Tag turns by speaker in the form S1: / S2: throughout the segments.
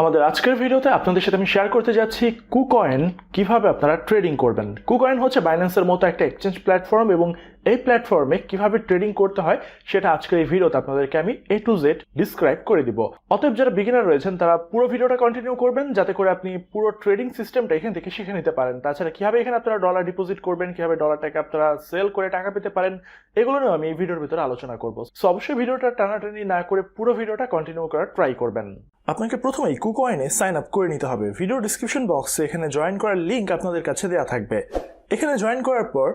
S1: আমাদের আজকের ভিডিওতে আপনাদের সাথে আমি শেয়ার করতে যাচ্ছি কুকয়েন কীভাবে আপনারা ট্রেডিং করবেন। কুকয়েন হচ্ছে বাইন্যান্সের মতো একটা এক্সচেঞ্জ প্ল্যাটফর্ম এবং এই প্ল্যাটফর্মে কীভাবে ট্রেডিং করতে হয় সেটা আজকের এই ভিডিওতে আপনাদেরকে আমি এ টু জেড ডিসক্রাইব করে দিব। অতএব যারা বিগিনার রয়েছেন, তারা পুরো ভিডিওটা কন্টিনিউ করবেন, যাতে করে আপনি পুরো ট্রেডিং সিস্টেমটা এখান থেকে শিখে নিতে পারেন। তাছাড়া কীভাবে এখানে আপনারা ডলার ডিপোজিট করবেন, কীভাবে ডলারটাকে আপনারা সেল করে টাকা পেতে পারেন, এগুলো নিয়েও আমি এই ভিডিওর ভিতরে আলোচনা করব। সো অবশ্যই ভিডিওটা টানাটানি না করে পুরো ভিডিওটা কন্টিনিউ করার ট্রাই করবেন। আপনাকে প্রথমেই কুকয়েনে সাইন আপ করে নিতে হবে। ভিডিও ডিসক্রিপশন বক্সে এখানে জয়েন করার লিঙ্ক আপনাদের কাছে দেওয়া থাকবে। এখানে জয়েন করার পর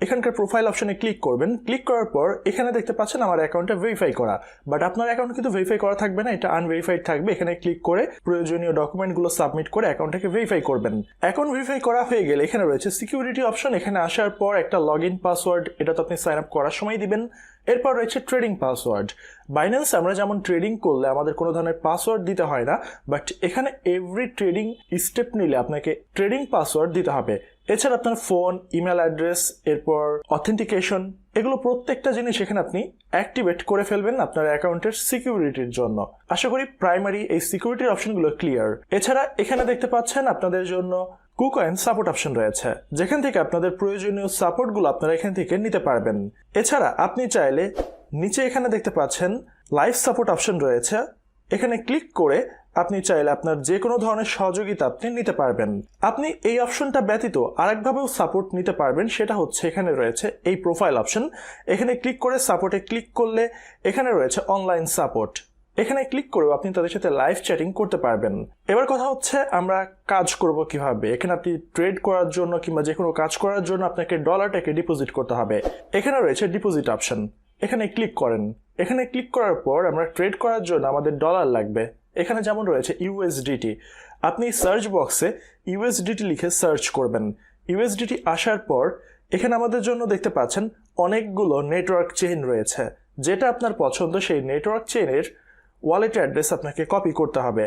S1: এখানকার প্রোফাইল অপশনে ক্লিক করবেন। ক্লিক করার পর এখানে দেখতে পাচ্ছেন আমার অ্যাকাউন্টটা ভেরিফাই করা। বাট আপনার অ্যাকাউন্ট কিন্তু ভেরিফাই করা থাকবে না, এটা আনভেরিফাইড থাকবে। এখানে ক্লিক করে প্রয়োজনীয় ডকুমেন্টগুলো সাবমিট করে অ্যাকাউন্টটাকে ভেরিফাই করবেন। অ্যাকাউন্ট ভেরিফাই করা হয়ে গেলে এখানে রয়েছে সিকিউরিটি অপশন এখানে আসার পর একটা লগ ইন পাসওয়ার্ড এটা তো আপনি সাইন আপ করার সময় দিবেন। এরপর রয়েছে ট্রেডিং পাসওয়ার্ড বাইন্যান্স আমরা যেমন ট্রেডিং করলে আমাদের কোনো ধরনের পাসওয়ার্ড দিতে হয় না বাট এখানে এভরি ট্রেডিং স্টেপ নিলে আপনাকে ট্রেডিং পাসওয়ার্ড দিতে হবে। এছাড়া আপনার ফোন ইমেল অ্যাড্রেস এরপর অথেন্টিকেশন এগুলো প্রত্যেকটা জিনিস এখানে আপনি অ্যাক্টিভেট করে ফেলবেন আপনার অ্যাকাউন্টের সিকিউরিটির জন্য। আশা করি প্রাইমারি এই সিকিউরিটির অপশনগুলো ক্লিয়ার এছাড়া এখানে দেখতে পাচ্ছেন আপনাদের জন্য কুকয়েন সাপোর্ট অপশন রয়েছে, যেখান থেকে আপনাদের প্রয়োজনীয় সাপোর্টগুলো আপনারা এখান থেকে নিতে পারবেন। এছাড়া আপনি চাইলে নিচে এখানে দেখতে পাচ্ছেন লাইভ সাপোর্ট অপশন রয়েছে। এখানে ক্লিক করে আপনি চাইলে আপনার যে কোনো ধরনের সহযোগিতা আপনি নিতে পারবেন। আপনি এই অপশনটা ব্যতীত আরেকভাবেও সাপোর্ট নিতে পারবেন, সেটা হচ্ছে এখানে রয়েছে এই প্রোফাইল অপশন এখানে ক্লিক করে সাপোর্টে ক্লিক করলে এখানে রয়েছে অনলাইন সাপোর্ট এখানে ক্লিক করেও আপনি তাদের সাথে লাইভ চ্যাটিং করতে পারবেন। এবার কথা হচ্ছে আমরা কাজ করব কীভাবে। এখানে আপনি ট্রেড করার জন্য কিংবা যে কোনো কাজ করার জন্য আপনাকে ডলারটাকে ডিপোজিট করতে হবে। এখানে রয়েছে ডিপোজিট অপশন এখানে ক্লিক করেন। এখানে ক্লিক করার পর আমরা ট্রেড করার জন্য আমাদের ডলার লাগবে। এখানে যেমন রয়েছে ইউএসডিটি আপনি সার্চ বক্সে ইউএসডিটি লিখে সার্চ করবেন। ইউএসডিটি আসার পর এখানে আমাদের জন্য দেখতে পাচ্ছেন অনেকগুলো নেটওয়ার্ক চেইন রয়েছে। যেটা আপনার পছন্দ সেই নেটওয়ার্ক চেইনের ওয়ালেট অ্যাড্রেস আপনাকে কপি করতে হবে।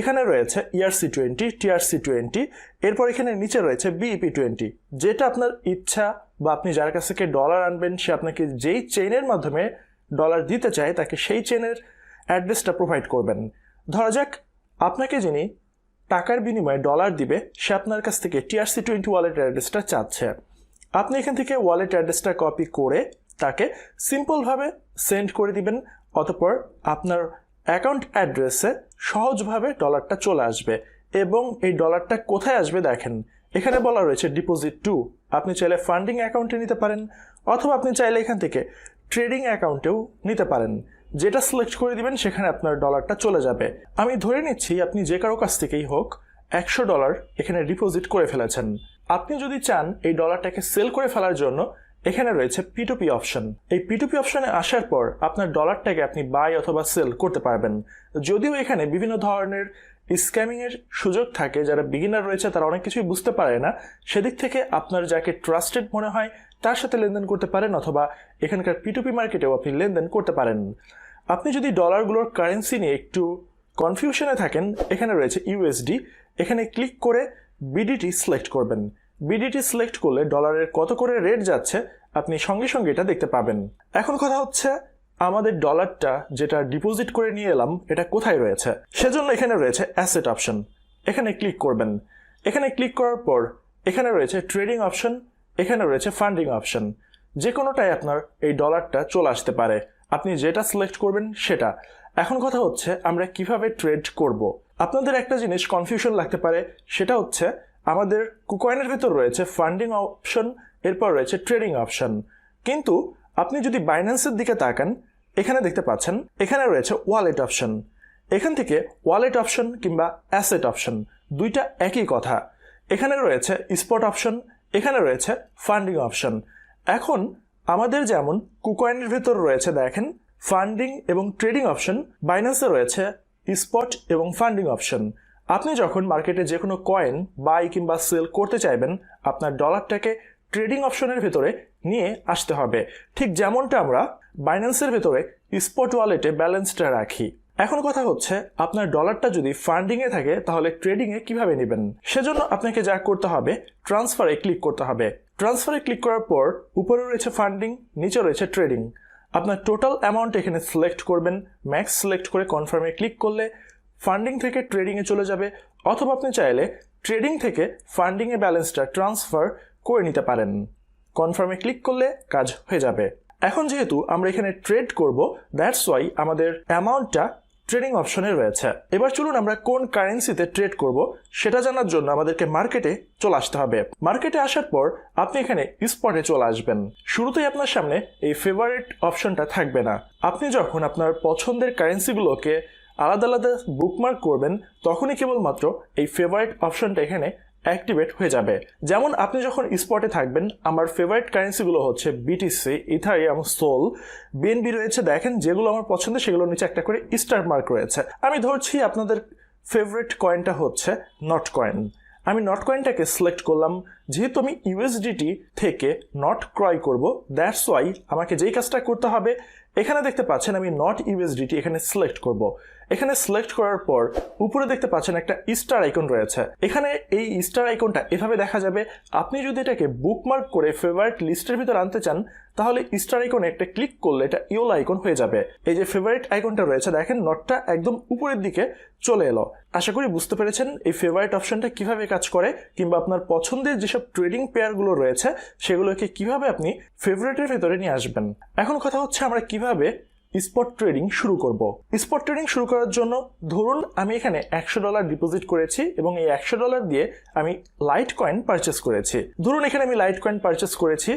S1: এখানে রয়েছে E ERC twenty TRC twenty এরপর এখানে নিচে রয়েছে বিইপি টোয়েন্টি যেটা আপনার ইচ্ছা বা আপনি যার কাছ থেকে ডলার আনবেন, সে আপনাকে যেই চেইনের মাধ্যমে ডলার দিতে চায়, তাকে সেই চেইনের অ্যাড্রেসটা প্রোভাইড করবেন। ধরা যাক, আপনাকে যিনি টাকার বিনিময়ে ডলার দিবে, সে আপনার কাছ থেকে টিআরসি টোয়েন্টি ওয়ালেট অ্যাড্রেসটা চাচ্ছে। আপনি এখান থেকে ওয়ালেট অ্যাড্রেসটা কপি করে তাকে সিম্পলভাবে সেন্ড করে দিবেন। অতপর আপনার অ্যাকাউন্ট অ্যাড্রেসে সহজভাবে ডলারটা চলে আসবে এবং এই ডলারটা কোথায় আসবে দেখেন। এখানে বলা রয়েছে ডিপোজিট টু আপনি চাইলে ফান্ডিং অ্যাকাউন্টে নিতে পারেন অথবা আপনি চাইলে এখান থেকে ট্রেডিং অ্যাকাউন্টেও নিতে পারেন। যেটা সিলেক্ট করে দিবেন, সেখানে আপনার ডলারটা চলে যাবে। আমি ধরে নিচ্ছি, আপনি যে কারও কাছ থেকেই হোক একশো ডলার এখানে ডিপোজিট করে ফেলেছেন। আপনি যদি চান এই ডলারটাকে সেল করে ফেলার জন্য এখানে রয়েছে পিটুপি অপশন এই পিটুপি অপশনে আসার পর আপনার ডলারটাকে আপনি বাই অথবা সেল করতে পারবেন। যদিও এখানে বিভিন্ন ধরনের স্ক্যামিং এর সুযোগ থাকে, যারা বিগিনার রয়েছে তারা অনেক কিছুই বুঝতে পারে না। সেদিক থেকে আপনার যাকে ট্রাস্টেড মনে হয়, তার সাথে লেনদেন করতে পারেন অথবা এখানকার পিটুপি মার্কেটেও আপনি লেনদেন করতে পারেন। আপনি যদি ডলারগুলোর কারেন্সি নিয়ে একটু কনফিউশনে থাকেন, এখানে রয়েছে ইউএসডি এখানে ক্লিক করে বিডিটি সিলেক্ট করবেন। বিডিটি সিলেক্ট করলে ডলারের কত করে রেট যাচ্ছে, আপনি সঙ্গে সঙ্গে এটা দেখতে পাবেন। এখন কথা হচ্ছে, আমাদের ডলারটা যেটা ডিপোজিট করে নিয়ে এলাম, এটা কোথায় রয়েছে? সেজন্য এখানে রয়েছে অ্যাসেট অপশন এখানে ক্লিক করবেন। এখানে ক্লিক করার পর, এখানে রয়েছে ট্রেডিং অপশন এখানে রয়েছে ফান্ডিং অপশন যে কোনোটাই আপনার এই ডলারটা চলে আসতে পারে। আপনি যেটা সিলেক্ট করবেন, সেটা। এখন কথা হচ্ছে, আমরা কীভাবে ট্রেড করব? আপনাদের একটা জিনিস কনফিউশন লাগতে পারে, সেটা হচ্ছে আমাদের কুকয়েনের ভেতর রয়েছে ফান্ডিং অপশন এরপর রয়েছে ট্রেডিং অপশন কিন্তু আপনি যদি বাইন্যান্সের দিকে তাকান, এখানে দেখতে পাচ্ছেন, এখানে রয়েছে ওয়ালেট অপশন এখান থেকে ওয়ালেট অপশন কিংবা অ্যাসেট অপশন দুইটা একই কথা। এখানে রয়েছে স্পট অপশন এখানে রয়েছে ফান্ডিং অপশন এখন আমাদের যেমন কুকয়েনের ভেতর রয়েছে, দেখেন ফান্ডিং এবং ট্রেডিং অপশন বাইন্যান্সে রয়েছে স্পট এবং ফান্ডিং অপশন আপনি যখন মার্কেটে যে কোনো কয়েন বাই কিংবা সেল করতে চাইবেন, আপনার ডলারটাকে ট্রেডিং অপশনের ভেতরে নিয়ে আসতে হবে। ঠিক যেমনটা আমরা বাইন্যান্সের ভেতরে স্পট ওয়ালেটে ব্যালেন্সটা রাখি। এখন কথা হচ্ছে, আপনার ডলারটা যদি ফান্ডিংয়ে থাকে, তাহলে ট্রেডিংয়ে কীভাবে নেবেন? সেজন্য আপনাকে যা করতে হবে ট্রান্সফারে ক্লিক করতে হবে। ট্রান্সফারে ক্লিক করার পর, উপরে রয়েছে ফান্ডিং নিচে রয়েছে ট্রেডিং আপনার টোটাল অ্যামাউন্ট এখানে সিলেক্ট করবেন ম্যাক্স সিলেক্ট করে কনফার্মে ক্লিক করলে ফান্ডিং থেকে ট্রেডিংয়ে চলে যাবে, অথবা আপনি চাইলে ট্রেডিং থেকে ফান্ডিংয়ে ব্যালেন্সটা ট্রান্সফার করে নিতে পারেন। কনফার্মে ক্লিক করলে কাজ হয়ে যাবে। এখন যেহেতু আমরা এখানে ট্রেড করব দ্যাটস ওয়াই আমাদের অ্যামাউন্টটা ট্রেডিং অপশনে রয়েছে। এবার চলুন আমরা কোন কারেন্সিতে ট্রেড করব, সেটা জানার জন্য আমাদেরকে মার্কেটে চলে আসতে হবে। মার্কেটে আসার পর আপনি এখানে স্পটে চলে আসবেন। শুরুতেই আপনার সামনে এই ফেভারিট অপশনটা থাকবে না। আপনি যখন আপনার পছন্দের কারেন্সিগুলোকে আলাদা আলাদা বুকমার্ক করবেন, তখনই কেবলমাত্র এই ফেভারিট অপশনটা এখানে অ্যাক্টিভেট হয়ে যাবে। যেমন আপনি যখন স্পটে থাকবেন, আমার ফেভারিট কারেন্সিগুলো হচ্ছে বিটিসি ইথারিয়াম সোল বিএনবি রয়েছে, দেখেন যেগুলো আমার পছন্দ সেগুলোর নিচে একটা করে স্টার মার্ক রয়েছে। আমি ধরছি আপনাদের ফেভারিট কয়েনটা হচ্ছে নট কয়েন আমি নট কয়েনটাকে সিলেক্ট করলাম, যেহেতু আমি ইউএসডিটি থেকে নট ক্রয় করব দ্যাটস ওয়াই আমাকে যেই কাজটা করতে হবে, এখানে দেখতে পাচ্ছেন আমি নট ইউএসডিটি এখানে সিলেক্ট করব। এখানে সিলেক্ট করার পর উপরে দেখতে পাচ্ছেন একটা স্টার আইকন রয়েছে। এখানে এই স্টার আইকনটা এভাবে দেখা যাবে, আপনি যদি এটাকে বুকমার্ক করে ফেভারিট লিস্টের ভিতর আনতে চান, তাহলে স্টার আইকনে একটা ক্লিক করলে এটা ইওল আইকন হয়ে যাবে। এই যে ফেভারিট আইকনটা রয়েছে, দেখেন নটটা একদম উপরের দিকে চলে এলো। আশা করি বুঝতে পেরেছেন এই ফেভারিট অপশনটা কীভাবে কাজ করে, কিংবা আপনার পছন্দের যেসব ট্রেডিং পেয়ারগুলো রয়েছে, সেগুলোকে কীভাবে আপনি ফেভারিটের ভেতরে নিয়ে আসবেন। এখন কথা হচ্ছে আমরা কীভাবে স্পট ট্রেডিং শুরু করব। স্পট ট্রেডিং শুরু করার জন্য ধরুন আমি এখানে একশো ডলার ডিপোজিট করেছি এবং এই একশো ডলার দিয়ে আমি লাইট কয়েন পারচেস করেছি। ধরুন এখানে আমি লাইট কয়েন পারচেস করেছি।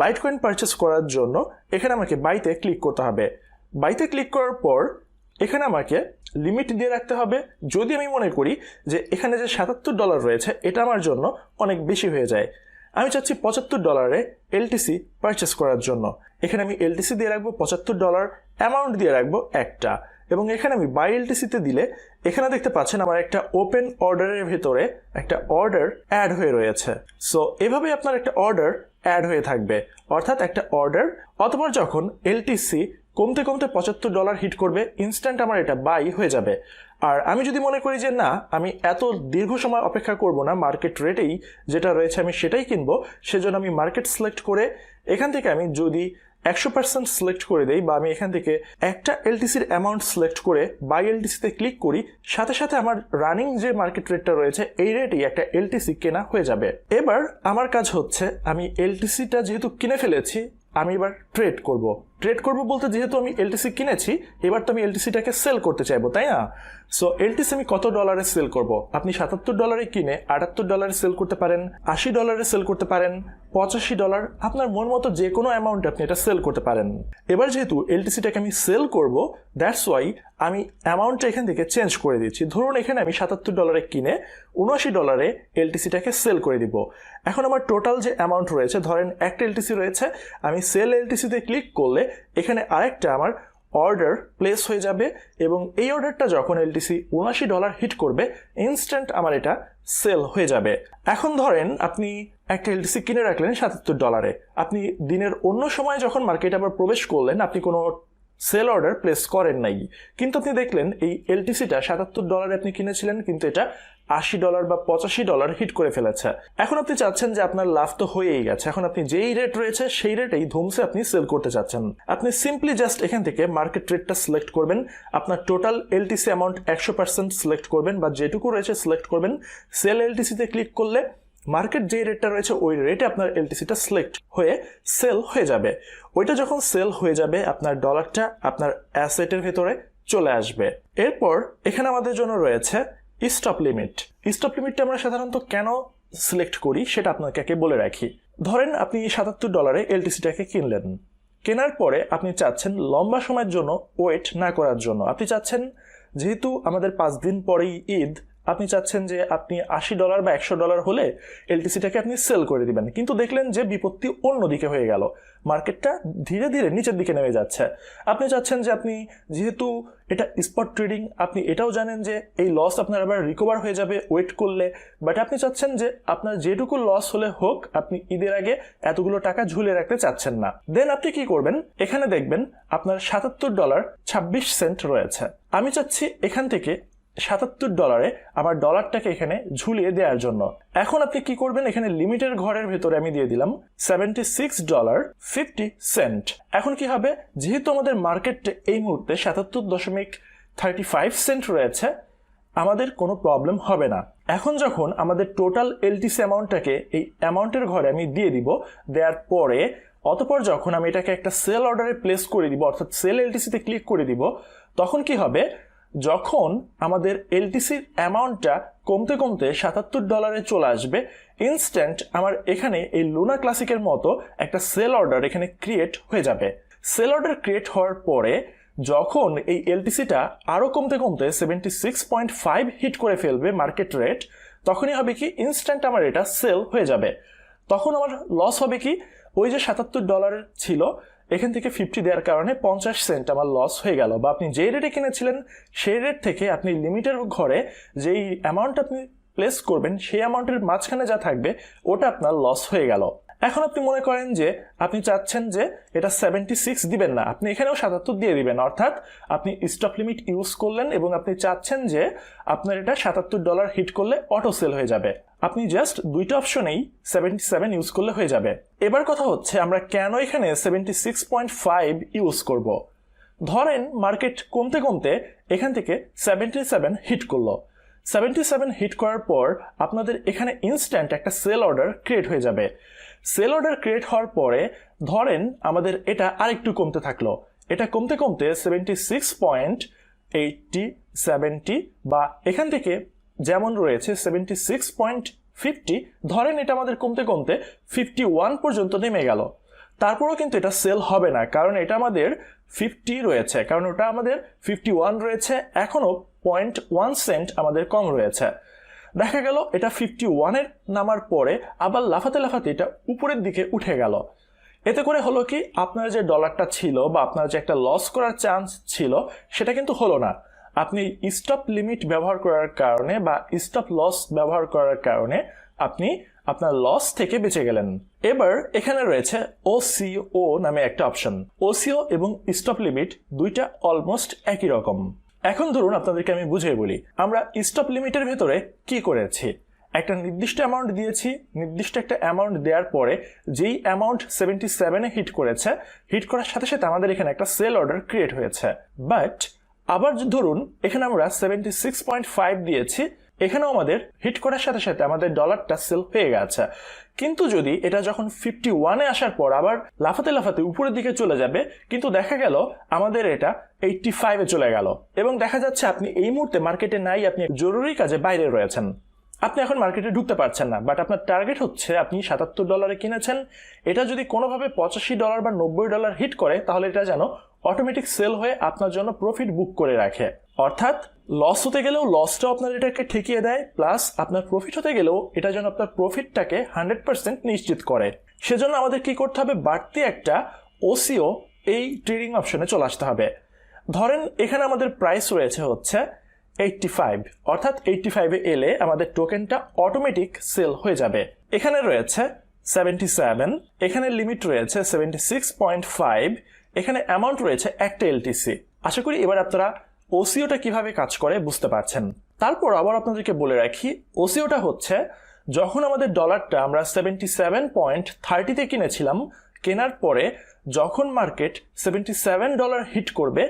S1: লাইট কয়েন পারচেস করার জন্য এখানে আমাকে বাইতে ক্লিক করতে হবে। বাইতে ক্লিক করার পর এখানে আমাকে লিমিট দিয়ে রাখতে হবে। যদি আমি মনে করি যে এখানে যে সাতাত্তর ডলার রয়েছে, এটা আমার জন্য অনেক বেশি হয়ে যায়। আমি চাচ্ছি পঁচাত্তর ডলারে এলটিসি পারচেস করার জন্য। এখানে আমি এলটিসি দিয়ে রাখব পঁচাত্তর ডলার অ্যামাউন্ট দিয়ে রাখব একটা। এবং এখানে আমি বাই এলটিসিতে দিলে এখানে দেখতে পাচ্ছেন আমার একটা ওপেন অর্ডারের ভেতরে একটা অর্ডার অ্যাড হয়ে রয়েছে। সো এভাবে আপনার একটা অর্ডার অ্যাড হয়ে থাকবে। অর্থাৎ একটা অর্ডার অথবা যখন এলটিসি কমতে কমতে পঁচাত্তর ডলার হিট করবে ইনস্ট্যান্ট আমার এটা বাই হয়ে যাবে। আর আমি যদি মনে করি যে না, আমি এত দীর্ঘ সময় অপেক্ষা করব না মার্কেট রেটেই যেটা রয়েছে আমি সেটাই কিনবো, সেজন্য আমি মার্কেট সিলেক্ট করে এখান থেকে আমি যদি একশো পার্সেন্ট সিলেক্ট করে দেই বা আমি এখান থেকে একটা এলটিসির অ্যামাউন্ট সিলেক্ট করে বাই এলটিসিতে ক্লিক করি, সাথে সাথে আমার রানিং যে মার্কেট রেটটা রয়েছে, এই রেটেই একটা এলটিসি কেনা হয়ে যাবে। এবার আমার কাজ হচ্ছে, আমি এলটিসিটা যেহেতু কিনে ফেলেছি, আমি এবার ট্রেড করব। ট্রেড করব বলতে যেহেতু আমি এলটিসি কিনেছি, এবার তো আমি এলটিসিটাকে সেল করতে চাইব, তাই না? সো এলটিসি আমি কত ডলারে সেল করব? আপনি সাতাত্তর ডলারে কিনে আটাত্তর ডলারে সেল করতে পারেন, আশি ডলারে সেল করতে পারেন, পঁচাশি ডলার আপনার মন মতো যে কোনো অ্যামাউন্টে আপনি এটা সেল করতে পারেন। এবার যেহেতু এলটিসিটাকে আমি সেল করব দ্যাটস ওয়াই আমি অ্যামাউন্টটা এখান থেকে চেঞ্জ করে দিচ্ছি ধরুন, এখানে আমি সাতাত্তর ডলারে কিনে উনআশি ডলারে এলটিসিটাকে সেল করে দিব। এখন আমার টোটাল যে অ্যামাউন্ট রয়েছে, ধরেন একটা এলটিসি রয়েছে, আমি সেল এলটিসিতে ক্লিক করলে এখানে আরেকটা আমার অর্ডার প্লেস হয়ে যাবে এবং এই অর্ডারটা যখন এলটিসি উনআশি ডলার হিট করবে ইনস্ট্যান্ট আমার এটা সেল হয়ে যাবে। এখন ধরেন আপনি একটা এলটিসি কিনে রাখলেন সাতাত্তর ডলারে আপনি দিনের অন্য সময় যখন মার্কেটে আবার প্রবেশ করলেন, আপনি কোনো সেল অর্ডার প্লেস করেন নাই। কিন্তু আপনি দেখলেন এই এলটিসিটা সাতাত্তর ডলারে আপনি কিনেছিলেন, কিন্তু এটা আশি ডলার বা পঁচাশি ডলার হিট করে ফেলেছে। এখন আপনি চাচ্ছেন যে আপনার লাভ তো হয়েই গেছে। এখন আপনি যেই রেট রয়েছে, সেই রেটেই ধুমসে আপনি সেল করতে চাচ্ছেন। আপনি সিম্পলি জাস্ট এখান থেকে মার্কেট রেটটা সিলেক্ট করবেন। আপনার টোটাল এলটিসি অ্যামাউন্ট একশো পার্সেন্ট সিলেক্ট করবেন বা যেটুকু রয়েছে সিলেক্ট করবেন। সেল এলটিসিতে ক্লিক করলে মার্কেট যে রেটটা রয়েছে, ওই রেটে আপনার এলটিসিটা সিলেক্ট হয়ে সেল হয়ে যাবে। ওইটা যখন সেল হয়ে যাবে, আপনার ডলারটা আপনার অ্যাসেটের ভেতরে চলে আসবে। এরপর এখানে আমাদের জন্য রয়েছে স্টপ লিমিট স্টপ লিমিটটা আমরা সাধারণত কেন সিলেক্ট করি সেটা আপনাকে বলে রাখি। ধরেন আপনি সাতাত্তর ডলারে এলটিসিটাকে কিনলেন। কেনার পরে আপনি চাচ্ছেন লম্বা সময়ের জন্য ওয়েট না করার জন্য। আপনি চাচ্ছেন, যেহেতু আমাদের পাঁচ দিন পরেই ঈদ আপনি চাচ্ছেন যে আপনি আশি ডলার বা একশো ডলার হলে এলটিসিটাকে আপনি সেল করে দিবেন। কিন্তু দেখলেন যে বিপত্তি অন্যদিকে হয়ে গেল। মার্কেটটা ধীরে ধীরে নিচের দিকে নেমে যাচ্ছে। আপনি চাচ্ছেন যে আপনি যেহেতু এটা স্পট ট্রেডিং আপনি এটাও জানেন যে এই লস আপনার আবার রিকভার হয়ে যাবে ওয়েট করলে। বাট আপনি চাচ্ছেন যে আপনার যেটুকু লস হলে হোক, আপনি ঈদের আগে এতগুলো টাকা ঝুলে রাখতে চাচ্ছেন না। দেন আপনি কি করবেন? এখানে দেখবেন আপনার সাতাত্তর ডলার ছাব্বিশ সেন্ট রয়েছে। আমি চাচ্ছি এখান থেকে সাতাত্তর ডলারে আমার ডলারটাকে এখানে ঝুলিয়ে দেওয়ার জন্য। এখন আপনি কি করবেন? এখানে লিমিটের ঘরের ভেতরে আমি দিয়ে দিলাম seventy six dollar fifty cent এখন কি হবে? যেহেতু আমাদের মার্কেটে এই মুহূর্তে সাতাত্তর দশমিক থার্টি ফাইভ সেন্ট রয়েছে, আমাদের কোনো প্রবলেম হবে না। এখন যখন আমাদের টোটাল এলটিসি অ্যামাউন্টটাকে এই অ্যামাউন্টের ঘরে আমি দিয়ে দিব, দেওয়ার পরে অতপর যখন আমি এটাকে একটা সেল অর্ডারে প্লেস করে দিব, অর্থাৎ সেল এলটিসিতে ক্লিক করে দিব, তখন কি হবে? যখন আমাদের এলটিসির অ্যামাউন্টটা কমতে কমতে সাতাত্তর ডলারে চলে আসবে ইনস্ট্যান্ট আমার এখানে এই লুনা ক্লাসিকের মতো একটা সেল অর্ডার এখানে ক্রিয়েট হয়ে যাবে। সেল অর্ডার ক্রিয়েট হওয়ার পরে যখন এই এলটিসিটা আরও কমতে কমতে seventy six point five hit করে ফেলবে মার্কেট রেট তখনই হবে কি ইনস্ট্যান্ট আমার এটা সেল হয়ে যাবে। তখন আমার লস হবে কি, ওই যে সাতাত্তর ডলার ছিল এখান থেকে ফিফটি দেওয়ার কারণে পঞ্চাশ সেন্ট আমার লস হয়ে গেল। বা আপনি যেই রেটে কিনেছিলেন, সেই রেট থেকে আপনি লিমিটের ঘরে যেই অ্যামাউন্ট আপনি প্লেস করবেন, সেই অ্যামাউন্টের মাঝখানে যা থাকবে, ওটা আপনার লস হয়ে গেল। এখন আপনি মনে করেন যে, আপনি চাচ্ছেন যে এটা সেভেন্টি সিক্স দিবেন না। আপনি এখানেও সাতাত্তর দিয়ে দিবেন। অর্থাৎ আপনি স্টপ লিমিট ইউজ করলেন এবং আপনি চাচ্ছেন যে আপনার এটা সাতাত্তর ডলার হিট করলে অটো সেল হয়ে যাবে। আপনি জাস্ট দুইটা অপশনেই সেভেন্টি সেভেন ইউজ করলে হয়ে যাবে। এবার কথা হচ্ছে, আমরা কেন এখানে seventy six point five use করব? ধরেন মার্কেট কমতে কমতে এখান থেকে সেভেন্টি সেভেন হিট করল। সেভেন্টি সেভেন হিট করার পর আপনাদের এখানে ইনস্ট্যান্ট একটা সেল অর্ডার ক্রিয়েট হয়ে যাবে। সেল অর্ডার ক্রিয়েট হওয়ার পরে ধরেন আমাদের এটা আরেকটু কমতে থাকল। এটা কমতে কমতে seventy six point eighty seventy বা এখান থেকে যেমন রয়েছে সেভেন্টি সিক্স পয়েন্ট ফিফটি ধরেন এটা আমাদের কমতে কমতে ফিফটি ওয়ান পর্যন্ত নেমে গেল। তারপরেও কিন্তু এটা সেল হবে না, কারণ এটা আমাদের ফিফটি রয়েছে, কারণ ওটা আমাদের ফিফটি ওয়ান রয়েছে, এখনও পয়েন্ট ওয়ান সেন্ট আমাদের কম রয়েছে। দেখা গেল এটা ফিফটি ওয়ানের নামার পরে আবার লাফাতে লাফাতে এটা উপরের দিকে উঠে গেল। এতে করে হলো কি, আপনার যে ডলারটা ছিল বা আপনার যে একটা লস করার চান্স ছিল, সেটা কিন্তু হলো না। আপনি স্টপ লিমিট ব্যবহার করার কারণে বা স্টপ লস ব্যবহার করার কারণে আপনি আপনার লস থেকে বেঁচে গেলেন। এবার এখানে রয়েছে ওসিও নামে একটা অপশন ওসিও এবং স্টপ লিমিট দুইটা অলমোস্ট একই রকম। এখন ধরুন আপনাদেরকে আমি বুঝিয়ে বলি, আমরা স্টপ লিমিটের ভেতরে কি করেছি? একটা নির্দিষ্ট অ্যামাউন্ট দিয়েছি, নির্দিষ্ট একটা অ্যামাউন্ট দেওয়ার পরে যেই অ্যামাউন্ট সেভেন্টি সেভেনে হিট করেছে হিট করার সাথে সাথে আমাদের এখানে একটা সেল অর্ডার ক্রিয়েট হয়েছে। বাট আবার ধরুন, এখানে আমরা সেভেন্টি সিক্স পয়েন্ট ফাইভ দিয়েছি, এখানেও আমাদের হিট করার সাথে সাথে আমাদের ডলারটা সেল হয়ে গেছে। কিন্তু যদি এটা যখন ফিফটি ওয়ানে আসার পর আবার লাফাতে লাফাতে উপরের দিকে চলে যাবে, কিন্তু দেখা গেল আমাদের এটা এইটটি ফাইভে চলে গেল। এবং দেখা যাচ্ছে আপনি এই মুহূর্তে মার্কেটে নাই, আপনি জরুরি কাজে বাইরে রয়েছেন। আপনি এখন মার্কেটে ঢুকতে পারছেন না বাট আপনার টার্গেট হচ্ছে আপনি সাতাত্তর ডলারে কিনেছেন। এটা যদি কোনোভাবে পঁচাশি ডলার বা নব্বই ডলার হিট করে, তাহলে এটা যেন অটোমেটিক সেল হয়ে আপনার জন্য প্রফিট বুক করে রাখে। অর্থাৎ লস হতে গেলেও লসটাও আপনার এটাকে ঠেকিয়ে দেয় প্লাস আপনার প্রফিট হতে গেলেও এটা যেন আপনার প্রফিটটাকে হান্ড্রেড পার্সেন্ট নিশ্চিত করে। সেজন্য আমাদের কি করতে হবে? বাড়তি একটা ওসিও এই ট্রেডিং অপশনে চলে আসতে হবে। ধরেন, এখানে আমাদের প্রাইস রয়েছে হচ্ছে এইটটি ফাইভ অর্থাৎ এইটটি ফাইভে এলে আমাদের টোকেনটা অটোমেটিক সেল হয়ে যাবে। এখানে রয়েছে সেভেন্টি সেভেন এখানে লিমিট রয়েছে সেভেন্টি সিক্স পয়েন্ট ফাইভ এখানে অ্যামাউন্ট রয়েছে একটা এলটিসি আশা করি এবার আপনারা ওসিওটা কীভাবে কাজ করে বুঝতে পারছেন। তারপর আবার আপনাদেরকে বলে রাখি ওসিওটা হচ্ছে যখন আমাদের ডলারটা আমরা সেভেন্টি সেভেন পয়েন্ট থার্টিতে কিনেছিলাম, কেনার পরে যখন market seventy seven dollar hit করবে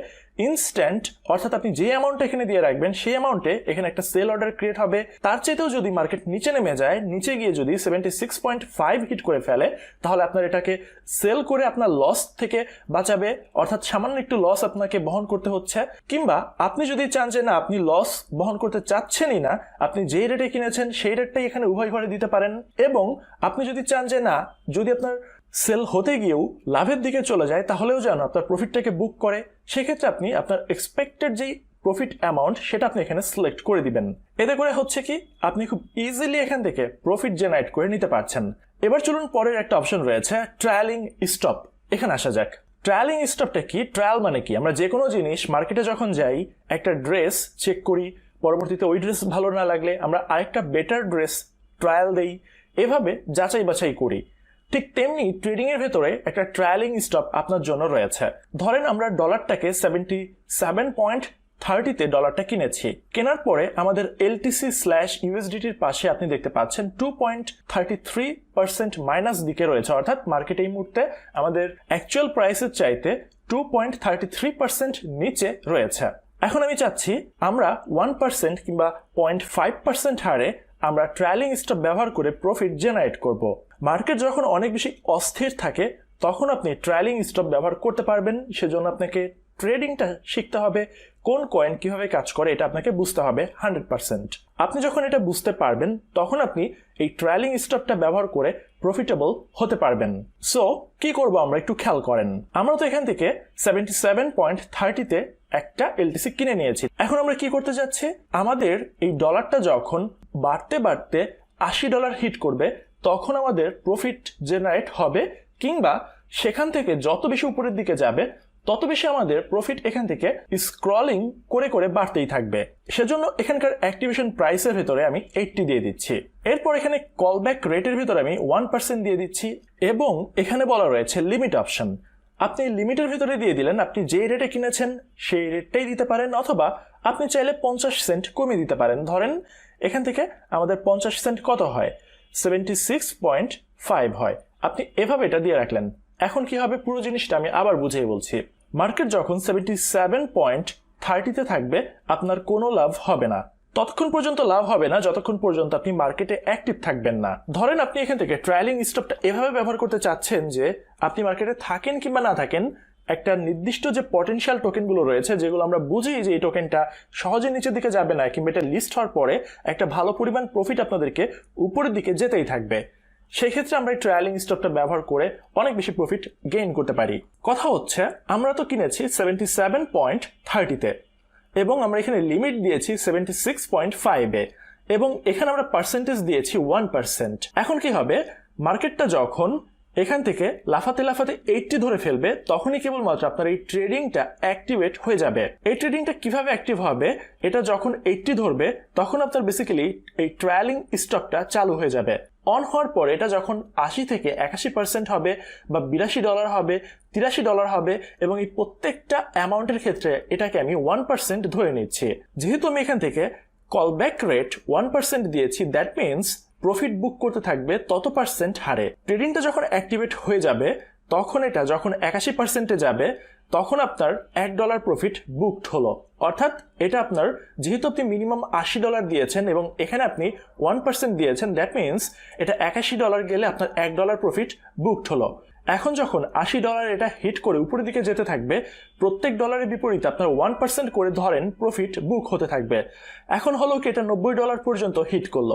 S1: ইনস্ট্যান্ট অর্থাৎ আপনি যে অ্যামাউন্ট এখানে দিয়ে রাখবেন, সেই অ্যামাউন্টে এখানে একটা সেল অর্ডার ক্রিয়েট হবে। তার চাইতেও যদি মার্কেট নিচে নেমে যায়, নিচে গিয়ে যদি seventy six point five hit করে ফেলে, তাহলে আপনার এটাকে সেল করে আপনার লস থেকে বাঁচাবে। অর্থাৎ সামান্য একটু লস আপনাকে বহন করতে হচ্ছে। কিংবা আপনি যদি চান যে না, আপনি লস বহন করতে চাচ্ছেনই না, আপনি যেই রেটে কিনেছেন, সেই রেটটাই এখানে উভয় ঘরে দিতে পারেন। এবং আপনি যদি চান যে না, যদি আপনার সেল হতে গিয়েও লাভের দিকে চলে যায়, তাহলেও যেন আপনার প্রফিটটাকে বুক করে, সেক্ষেত্রে আপনি আপনার এক্সপেক্টেড যেই প্রফিট অ্যামাউন্ট সেটা আপনি এখানে সিলেক্ট করে দিবেন। এতে করে হচ্ছে কি, আপনি খুব ইজিলি এখান থেকে প্রফিট জেনারেট করে নিতে পারছেন। এবার চলুন পরের একটা অপশন রয়েছে ট্রায়ালিং স্টপ এখানে আসা যাক। ট্রায়ালিং স্টপটা কি? ট্রায়াল মানে কি? আমরা যে কোনো জিনিস মার্কেটে যখন যাই, একটা ড্রেস চেক করি, পরবর্তীতে ওই ড্রেস ভালো না লাগলে আমরা আরেকটা বেটার ড্রেস ট্রায়াল দেই। এভাবে যাচাই বাছাই করি। ঠিক তেমনি ট্রেডিং এর ভেতরে একটা ট্রায়ালিং স্টপ আপনার জন্য রয়েছে। ধরেন আমরা ডলারটাকে সেভেন্টি সেভেন পয়েন্ট থার্টিতে ডলারটা কিনেছি। কেনার পরে আমাদের এলটিসি স্ল্যাশ ইউএসডিটির পাশে আপনি দেখতে পাচ্ছেন two point thirty three percent minus দিকে রয়েছে। অর্থাৎ মার্কেট এই মুহূর্তে আমাদের অ্যাকচুয়াল প্রাইসের চাইতে two point thirty three percent নিচে রয়েছে। এখন আমি চাচ্ছি আমরা ওয়ান পার্সেন্ট কিংবা পয়েন্ট ফাইভ পার্সেন্ট হারে আমরা ট্রায়ালিং স্টপ ব্যবহার করে প্রফিট জেনারেট করব। মার্কেট যখন অনেক বেশি অস্থির থাকে, তখন আপনি ট্রায়ালিং স্টপ ব্যবহার করতে পারবেন। সেজন্য আপনাকে ট্রেডিংটা শিখতে হবে, কোন কয়েন কীভাবে কাজ করে এটা আপনাকে বুঝতে হবে হান্ড্রেড পার্সেন্ট আপনি যখন এটা বুঝতে পারবেন, তখন আপনি এই ট্রায়ালিং স্টপটা ব্যবহার করে প্রফিটেবল হতে পারবেন। সো কি করব আমরা একটু খেয়াল করেন। আমরা তো এখান থেকে সেভেন্টি সেভেন পয়েন্ট থার্টিতে একটা এলটিসি কিনে নিয়েছি। এখন আমরা কি করতে যাচ্ছি? আমাদের এই ডলারটা যখন বাড়তে বাড়তে আশি ডলার হিট করবে তখন আমাদের প্রফিট জেনারেট হবে কিংবা সেখান থেকে যত বেশি উপরের দিকে যাবে, তত বেশি আমাদের প্রফিট এখান থেকে স্ক্রলিং করে করে বাড়তেই থাকবে। সেজন্য এখানকার অ্যাক্টিভেশন প্রাইসের ভেতরে আমি এইটটি দিয়ে দিচ্ছি। এরপর এখানে কলব্যাক রেটের ভিতরে আমি ওয়ান পার্সেন্ট দিয়ে দিচ্ছি এবং এখানে বলা রয়েছে লিমিট অপশন আপনি লিমিটের ভিতরে দিয়ে দিলেন, আপনি যেই রেটে কিনেছেন সেই রেটটাই দিতে পারেন অথবা আপনি চাইলে পঞ্চাশ সেন্ট কমিয়ে দিতে পারেন। ধরেন এখান থেকে আমাদের পঞ্চাশ সেন্ট কত হয়? সেভেন্টি সিক্স পয়েন্ট ফাইভ হয়। আপনি এভাবে এটা দিয়ে রাখলেন। এখন কি হবে? পুরো জিনিসটা আমি আবার বুঝিয়ে বলছি। মার্কেট যখন সেভেন্টি সেভেন পয়েন্ট থার্টিতে থাকবে, আপনার কোনো লাভ হবে না। ততক্ষণ পর্যন্ত লাভ হবে না, যতক্ষণ পর্যন্ত আপনি মার্কেটে অ্যাক্টিভ থাকবেন না। ধরেন আপনি এখান থেকে ট্রায়ালিং স্টপটা এভাবে ব্যবহার করতে চাচ্ছেন যে, আপনি মার্কেটে থাকেন কিংবা না থাকেন একটা নির্দিষ্ট যে পটেনশিয়াল টোকেনগুলো রয়েছে, যেগুলো আমরা বুঝি যে এই টোকেনটা সহজে নিচের দিকে যাবে না, কিংবা এটা লিস্ট হওয়ার পরে একটা ভালো পরিমাণ প্রফিট আপনাদেরকে উপরের দিকে যেতেই থাকবে। সেক্ষেত্রে আমরা এই ট্রায়ালিং স্টকটা ব্যবহার করে অনেক বেশি প্রফিট গেইন করতে পারি। কথা হচ্ছে, আমরা তো কিনেছি সেভেন্টি সেভেন পয়েন্ট থার্টিতে এবং আমরা এখানে লিমিট দিয়েছি সেভেন্টি সিক্স পয়েন্ট ফাইভে এবং এখানে আমরা পার্সেন্টেজ দিয়েছি ওয়ান পার্সেন্ট এখন কি হবে? মার্কেটটা যখন এখান থেকে লাফাতে লাফাতে এইটটি ধরে ফেলবে, তখনই কেবলমাত্র আপনার এই ট্রেডিংটা অ্যাক্টিভেট হয়ে যাবে। এই ট্রেডিংটা কীভাবে অ্যাক্টিভ হবে, এটা যখন এইটটি ধরবে, তখন আপনার বেসিক্যালি এই ট্রায়ালিং স্টকটা চালু হয়ে যাবে। অন হওয়ার পর এটা যখন আশি থেকে একাশি পার্সেন্ট হবে বা বিরাশি ডলার হবে, তিরাশি ডলার হবে, এবং এই প্রত্যেকটা অ্যামাউন্টের ক্ষেত্রে এটাকে আমি ওয়ান পার্সেন্ট ধরে নিচ্ছি। যেহেতু আমি এখান থেকে কলব্যাক রেট ওয়ান পার্সেন্ট দিয়েছি দ্যাট মিনস প্রফিট বুক করতে থাকবে, তত পার্সেন্ট হারে। ট্রেডিংটা যখন অ্যাক্টিভেট হয়ে যাবে, তখন এটা যখন একাশি পার্সেন্টে যাবে, তখন আপনার এক ডলার প্রফিট বুকড হলো। অর্থাৎ এটা আপনার, যেহেতু আপনি মিনিমাম আশি ডলার দিয়েছেন এবং এখানে আপনি ওয়ান পার্সেন্ট দিয়েছেন দ্যাট মিনস এটা একাশি ডলার গেলে আপনার এক ডলার প্রফিট বুকড হলো। এখন যখন আশি ডলার এটা হিট করে উপরের দিকে যেতে থাকবে, প্রত্যেক ডলারের বিপরীতে আপনার ওয়ান পার্সেন্ট করে ধরেন প্রফিট বুক হতে থাকবে। এখন হলো কি এটা নব্বই ডলার পর্যন্ত হিট করল।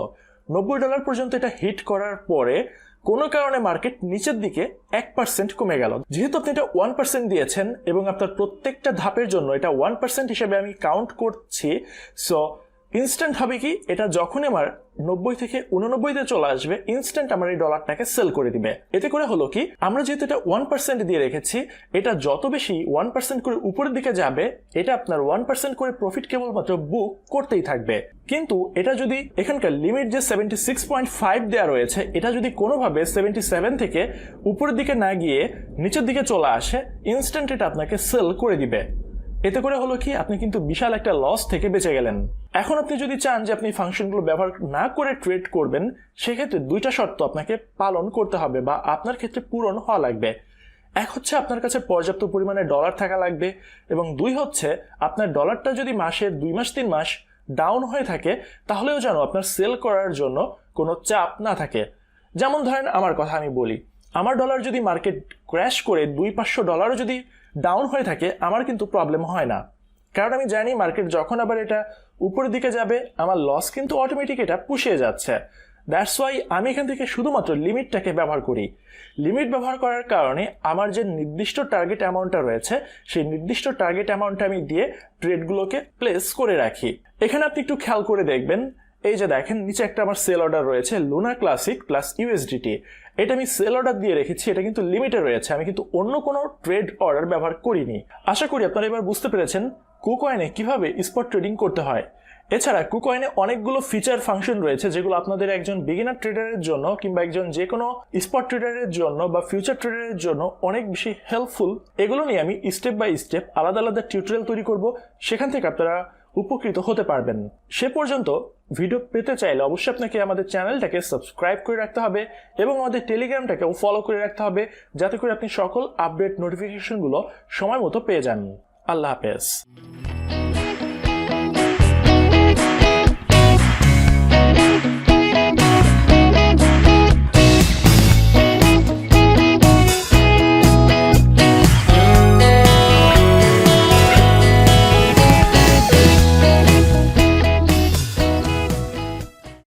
S1: নব্বই ডলার পর্যন্ত এটা হিট করার পরে কোনো কারণে মার্কেট নিচের দিকে এক পার্সেন্ট কমে গেল। যেহেতু আপনি এটা ওয়ান পার্সেন্ট দিয়েছেন এবং আপনার প্রত্যেকটা ধাপের জন্য এটা ওয়ান পার্সেন্ট হিসেবে আমি কাউন্ট করছি সো ইনস্ট্যান্ট হবে কি? এটা যখন আমার নব্বই থেকে উননব্বইতে চলে আসবে ইনস্ট্যান্ট আমার এই ডলারটাকে সেল করে দিবে। এতে করে হলো কি? আমরা যেহেতু এটা ওয়ান পার্সেন্ট দিয়ে রেখেছি, এটা যত বেশি ওয়ান পার্সেন্ট করে উপরের দিকে যাবে, এটা আপনার ওয়ান পার্সেন্ট করে প্রফিট কেবলমাত্র বুক করতেই থাকবে। কিন্তু এটা যদি এখানকার লিমিট যে সেভেন্টি সিক্স পয়েন্ট ফাইভ দেওয়া রয়েছে, এটা যদি কোনোভাবে সেভেন্টি সেভেন থেকে উপরের দিকে না গিয়ে নিচের দিকে চলে আসে ইনস্ট্যান্ট এটা আপনাকে সেল করে দিবে। এতে করে হলো কি? আপনি কিন্তু বিশাল একটা লস থেকে বেঁচে গেলেন। এখন আপনি যদি চান যে আপনি ফাংশনগুলো ব্যবহার না করে ট্রেড করবেন, সেক্ষেত্রে দুইটা শর্ত আপনাকে পালন করতে হবে বা আপনার ক্ষেত্রে পূরণ হওয়া লাগবে। এক হচ্ছে আপনার কাছে পর্যাপ্ত পরিমাণে ডলার থাকা লাগবে এবং দুই হচ্ছে আপনার ডলারটা যদি মাসে দুই মাস, তিন মাস ডাউন হয়ে থাকে, তাহলেও যেন আপনার সেল করার জন্য কোনো চাপ না থাকে। যেমন ধরেন আমার কথা আমি বলি, আমার ডলার যদি মার্কেট ক্র্যাশ করে দুই পাঁচশো ডলারও যদি ডাউন হয়ে থাকে, আমার কিন্তু প্রবলেম হয় না। কারণ আমি জানি মার্কেট যখন আবার এটা উপরের দিকে যাবে, আমার লস কিন্তু অটোমেটিক এটা পুষিয়ে যাচ্ছে। দ্যাটস ওয়াই আমি এখান থেকে শুধুমাত্র লিমিটটাকে ব্যবহার করি। লিমিট ব্যবহার করার কারণে আমার যে নির্দিষ্ট টার্গেট অ্যামাউন্টটা রয়েছে, সেই নির্দিষ্ট টার্গেট অ্যামাউন্টটা আমি দিয়ে ট্রেডগুলোকে প্লেস করে রাখি। এখানে আপনি একটু খেয়াল করে দেখবেন, এই যে দেখেন, নিচে একটা আমার সেল অর্ডার রয়েছে লুনা ক্লাসিক প্লাস ইউএসডিটি এটা আমি সেল অর্ডার দিয়ে রেখেছি, এটা কিন্তু লিমিটে রয়েছে। আমি কিন্তু অন্য কোনো ট্রেড অর্ডার ব্যবহার করিনি। আশা করি আপনারা এবার বুঝতে পেরেছেন কুকয়েনে কীভাবে স্পট ট্রেডিং করতে হয়? এছাড়া কুকয়েনে অনেকগুলো ফিচার ফাংশন রয়েছে যেগুলো আপনাদের একজন বিগিনার ট্রেডারের জন্য কিংবা একজন যে কোনো স্পট ট্রেডারের জন্য বা ফিউচার ট্রেডারের জন্য অনেক বেশি হেল্পফুল এগুলো নিয়ে আমি স্টেপ বাই স্টেপ আলাদা আলাদা টিউটোরিয়াল তৈরি করব। সেখান থেকে আপনারা উপকৃত হতে পারবেন। সে পর্যন্ত ভিডিও পেতে চাইলে অবশ্যই আপনাকে আমাদের চ্যানেলটাকে সাবস্ক্রাইব করে রাখতে হবে এবং আমাদের টেলিগ্রামটাকেও ফলো করে রাখতে হবে যাতে করে আপনি সকল আপডেট নোটিফিকেশনগুলো সময় মতো পেয়ে যান। Alápes.